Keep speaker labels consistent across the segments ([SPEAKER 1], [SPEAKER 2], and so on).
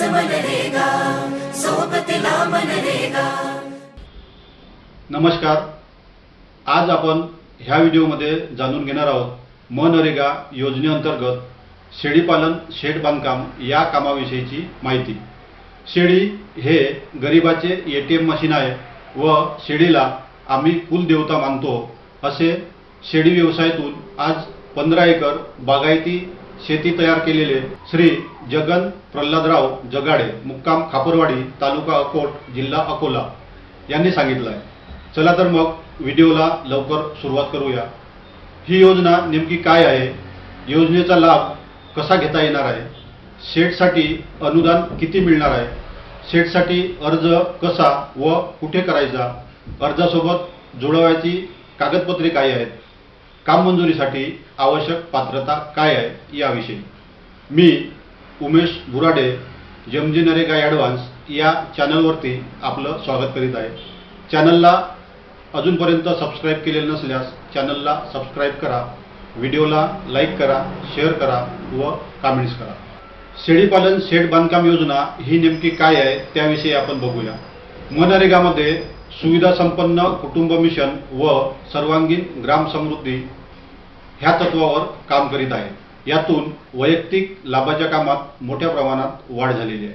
[SPEAKER 1] मनरेगा मनरेगा.
[SPEAKER 2] नमस्कार. आज आपण ह्या व्हिडिओमध्ये जाणून घेणार आहोत मनरेगा योजनेअंतर्गत शेळीपालन शेड बांधकाम या कामाविषयीची माहिती. शेळी हे गरिबाचे ए टी एम मशीन आहे व शेळीला आम्ही कुलदेवता मानतो असे शेळी व्यवसायातून आज पंधरा एकर बागायती शेती तयार केलेले श्री जगन प्रल्हादराव जगाडे मुक्काम खापरवाडी तालुका अकोट जिल्हा अकोला यांनी सांगितलं आहे चला तर मग व्हिडिओला लवकर सुरुवात करूया. ही योजना नेमकी काय आहे? योजनेचा लाभ कसा घेता येणार आहे? शेटसाठी अनुदान किती मिळणार आहे? शेटसाठी अर्ज कसा व कुठे करायचा? अर्जासोबत जुळवायची कागदपत्रे काय आहेत? काम मंजुरीसाठी आवश्यक पात्रता काय आहे याविषयी. मी Umesh Burade M G NREGA advance या चॅनलवरती आपलं स्वागत करीत आहे. चॅनलला अजूनपर्यंत सबस्क्राईब केलेलं नसल्यास चॅनलला सबस्क्राईब करा व्हिडिओला लाईक करा शेअर करा व कमेंट्स करा. शेळीपालन शेड बांधकाम योजना ही नेमकी काय आहे त्याविषयी आपण बघूया. मनरेगामध्ये सुविधा संपन्न कुटुंब मिशन व सर्वांगीण ग्राम समृद्धी ह्या तत्वावर काम करीत आहे. यातून वैयक्तिक लाभाच्या कामात मोठ्या प्रमाणात वाढ झालेली आहे.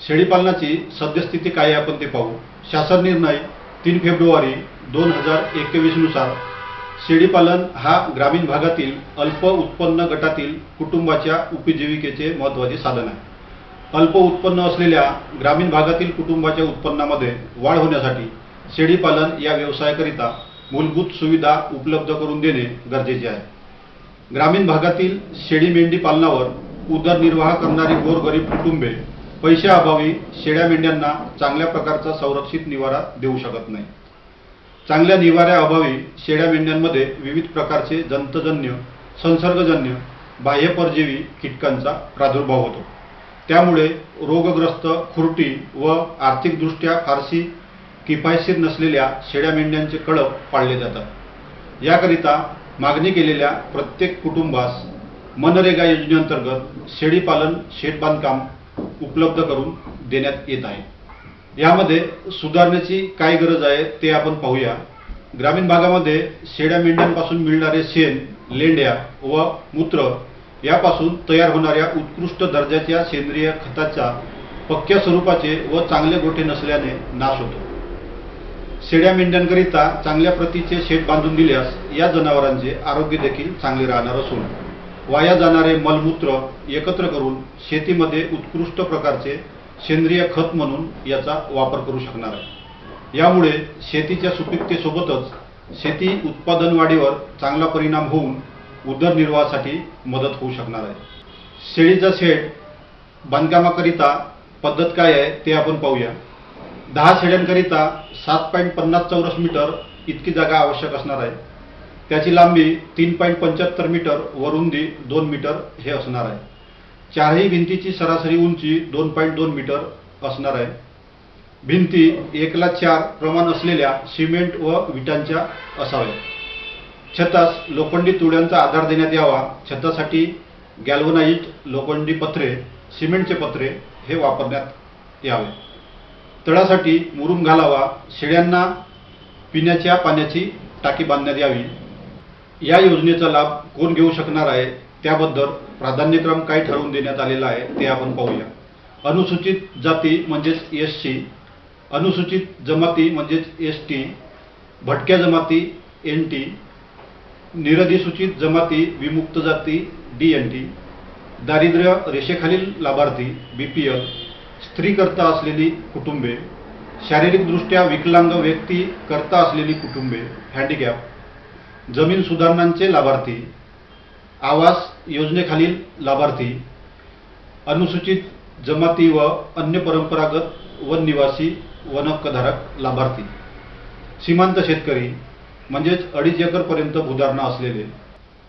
[SPEAKER 2] शेळीपालनाची सद्यस्थिती काय आहे आपण ते पाहू. शासन निर्णय तीन फेब्रुवारी दोन हजार एकवीसनुसार शेळीपालन हा ग्रामीण भागातील अल्प उत्पन्न गटातील कुटुंबाच्या उपजीविकेचे महत्त्वाचे साधन आहे. अल्प उत्पन्न असलेल्या ग्रामीण भागातील कुटुंबाच्या उत्पन्नामध्ये वाढ होण्यासाठी शेळीपालन या व्यवसायाकरिता मूलभूत सुविधा उपलब्ध करून देणे गरजेचे आहे. ग्रामीण भागातील शेळी मेंढी पालनावर उदरनिर्वाह करणारी गोरगरीब कुटुंबे पैशाअभावी शेळ्या मेंढ्यांना चांगल्या प्रकारचा संरक्षित निवारा देऊ शकत नाही. चांगल्या निवाऱ्याअभावी शेळ्या मेंढ्यांमध्ये विविध प्रकारचे जंतजन्य संसर्गजन्य बाह्य परजीवी कीटकांचा प्रादुर्भाव होतो. त्यामुळे रोगग्रस्त खुरटी व आर्थिकदृष्ट्या फारशी किफायतशीर नसलेल्या शेड्या मेंढ्यांचे कळप पाळले जातात. याकरिता मागणी केलेल्या प्रत्येक कुटुंबास मनरेगा योजनेअंतर्गत शेळीपालन शेड बांधकाम उपलब्ध करून देण्यात येत आहे. यामध्ये सुधारण्याची काय गरज आहे ते आपण पाहूया. ग्रामीण भागामध्ये शेळ्या मेंढ्यांपासून मिळणारे शेण लेंड्या व मूत्र यापासून तयार होणाऱ्या उत्कृष्ट दर्जाच्या सेंद्रिय खताच्या पक्क्या स्वरूपाचे व चांगले गोठे नसल्याने नाश होतो. शेळ्या मेंढ्यांकरिता चांगल्या प्रतीचे शेड बांधून दिल्यास या जनावरांचे आरोग्य देखील चांगले राहणार असून वाया जाणारे मलमूत्र एकत्र करून शेतीमध्ये उत्कृष्ट प्रकारचे सेंद्रिय खत म्हणून याचा वापर करू शकणार आहे. यामुळे शेतीच्या सुपीकतेसोबतच शेती उत्पादन वाढीवर चांगला परिणाम होऊन उदरनिर्वाहासाठी मदत होऊ शकणार आहे. शेळीचा शेड बांधकामाकरिता पद्धत काय आहे ते आपण पाहूया. दहा शेड्यांकरिता सात पॉईंट पन्नास चौरस मीटर इतकी जागा आवश्यक असणार आहे. त्याची लांबी तीन पॉईंट पंच्याहत्तर मीटर व रुंदी दोन मीटर हे असणार आहे. चारही भिंतीची सरासरी उंची दोन पॉईंट दोन मीटर असणार आहे. भिंती एकला चार प्रमाण असलेल्या सिमेंट व विटांच्या असाव्या छतास लोखंडी तुळ्यांचा आधार देण्यात यावा. छतासाठी गॅल्वनाईट लोखंडी पत्रे सिमेंटचे पत्रे हे वापरण्यात यावे. तळासाठी मुरुम घालावा शेळ्यांना पिण्याच्या पाण्याची टाकी बांधण्यात यावी. या योजनेचा लाभ कोण घेऊ शकणार आहे त्याबद्दल प्राधान्यक्रम काय ठरवून देण्यात आलेला आहे ते आपण पाहूया. अनुसूचित जाती म्हणजेच एस सी अनुसूचित जमाती म्हणजेच एस टी भटक्या जमाती एन टी निरधिसूचित जमाती विमुक्त जाती डी एन टी दारिद्र्य रेषेखालील लाभार्थी बी पी एल स्त्रीकर्ता असलेली कुटुंबे शारीरिकदृष्ट्या विकलांग व्यक्ती करता असलेली कुटुंबे हँडिकॅप जमीन सुधारणांचे लाभार्थी आवास योजनेखालील लाभार्थी अनुसूचित जमाती व अन्य परंपरागत वन निवासी वनहक्कधारक लाभार्थी सीमांत शेतकरी म्हणजेच अडीच एकरपर्यंत भूधारणा असलेले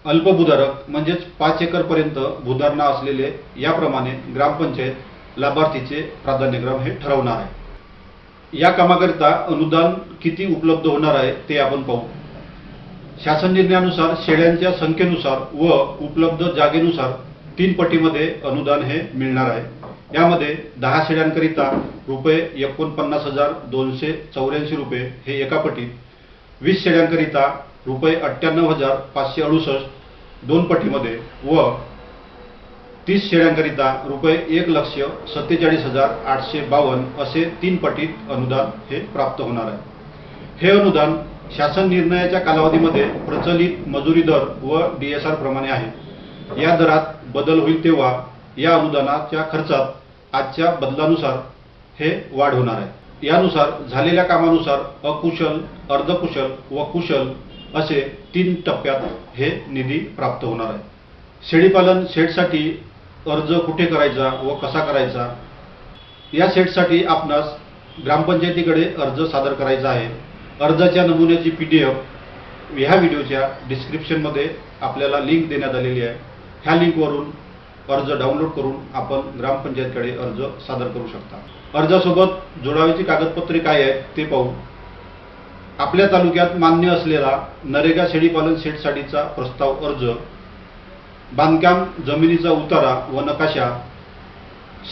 [SPEAKER 2] अल्पभूधारक म्हणजेच पाच एकरपर्यंत भूधारणा असलेले याप्रमाणे ग्रामपंचायत लाभार्थीचे प्राधान्यक्रम हे ठरवणार आहे. या कामाकरिता अनुदान किती उपलब्ध होणार आहे ते आपण पाहू. शासन निर्णयानुसार शेळ्यांच्या संख्येनुसार व उपलब्ध जागेनुसार तीन पटीमध्ये अनुदान हे मिळणार आहे. यामध्ये दहा शेड्यांकरिता रुपये एकोणपन्नास हजार दोनशे चौऱ्याऐंशी रुपये हे एका पटीत वीस शेड्यांकरिता रुपये अठ्ठ्याण्णव हजार पाचशे अडुसष्ट दोन पटीमध्ये व तीस शेळ्यांकरिता रुपये एक लक्ष सत्तेचाळीस हजार आठशे बावन्न असे तीन पटीत अनुदान हे प्राप्त होणार आहे. हे अनुदान शासन निर्णयाच्या कालावधीमध्ये प्रचलित मजुरी दर व डी एस आर प्रमाणे आहे. या दरात बदल होईल तेव्हा या अनुदानाच्या खर्चात आजच्या बदलानुसार हे वाढ होणार आहे. यानुसार झालेल्या कामानुसार अकुशल अर्धकुशल व कुशल असे तीन टप्प्यात हे निधी प्राप्त होणार आहे. शेळीपालन शेडसाठी अर्ज कुठे करायचा व कसा करायचा? या सेटसाठी आपणास ग्रामपंचायतीकडे अर्ज सादर करायचा आहे. अर्जाच्या नमुन्याची पी डी एफ ह्या व्हिडिओच्या डिस्क्रिप्शनमध्ये आपल्याला लिंक देण्यात आलेली आहे. ह्या लिंकवरून अर्ज डाउनलोड करून आपण ग्रामपंचायतकडे अर्ज सादर करू शकता. अर्जासोबत जोडावीची कागदपत्रे काय आहेत ते पाहू. आपल्या तालुक्यात मान्य असलेला नरेगा शेळीपालन सेटसाठीचा प्रस्ताव अर्ज बांधकाम जमिनीचा उतारा व नकाशा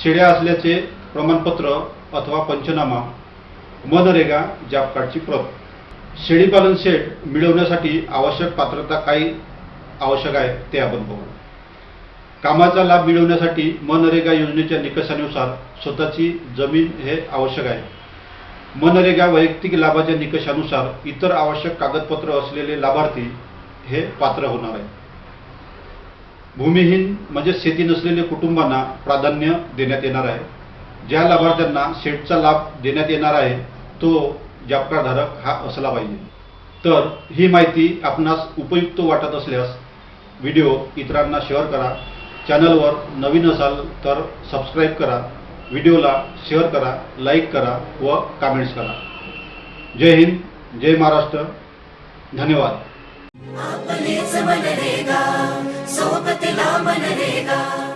[SPEAKER 2] शेड्या असल्याचे प्रमाणपत्र अथवा पंचनामा मनरेगा जॉब कार्डची प्रत. शेळीपालन शेड मिळवण्यासाठी आवश्यक पात्रता काय आवश्यक आहे ते आपण बघू. कामाचा लाभ मिळवण्यासाठी मनरेगा योजनेच्या निकषानुसार स्वतःची जमीन हे आवश्यक आहे. मनरेगा वैयक्तिक लाभाच्या निकषानुसार इतर आवश्यक कागदपत्र असलेले लाभार्थी हे पात्र होणार आहे भूमिहीन म्हणजे शेती नसलेल्या कुटुंबांना प्राधान्य देण्यात येणार आहे. ज्या लाभार्थ्यांना शेटचा लाभ देण्यात येणार आहे तो जॉब हा असला पाहिजे. तर ही माहिती आपणास उपयुक्त वाटत असल्यास व्हिडिओ इतरांना शेअर करा. चॅनलवर नवीन असाल तर सबस्क्राईब करा. व्हिडिओला शेअर करा लाईक करा व कमेंट्स करा. जय हिंद जय महाराष्ट्र. धन्यवाद. ो
[SPEAKER 1] ते न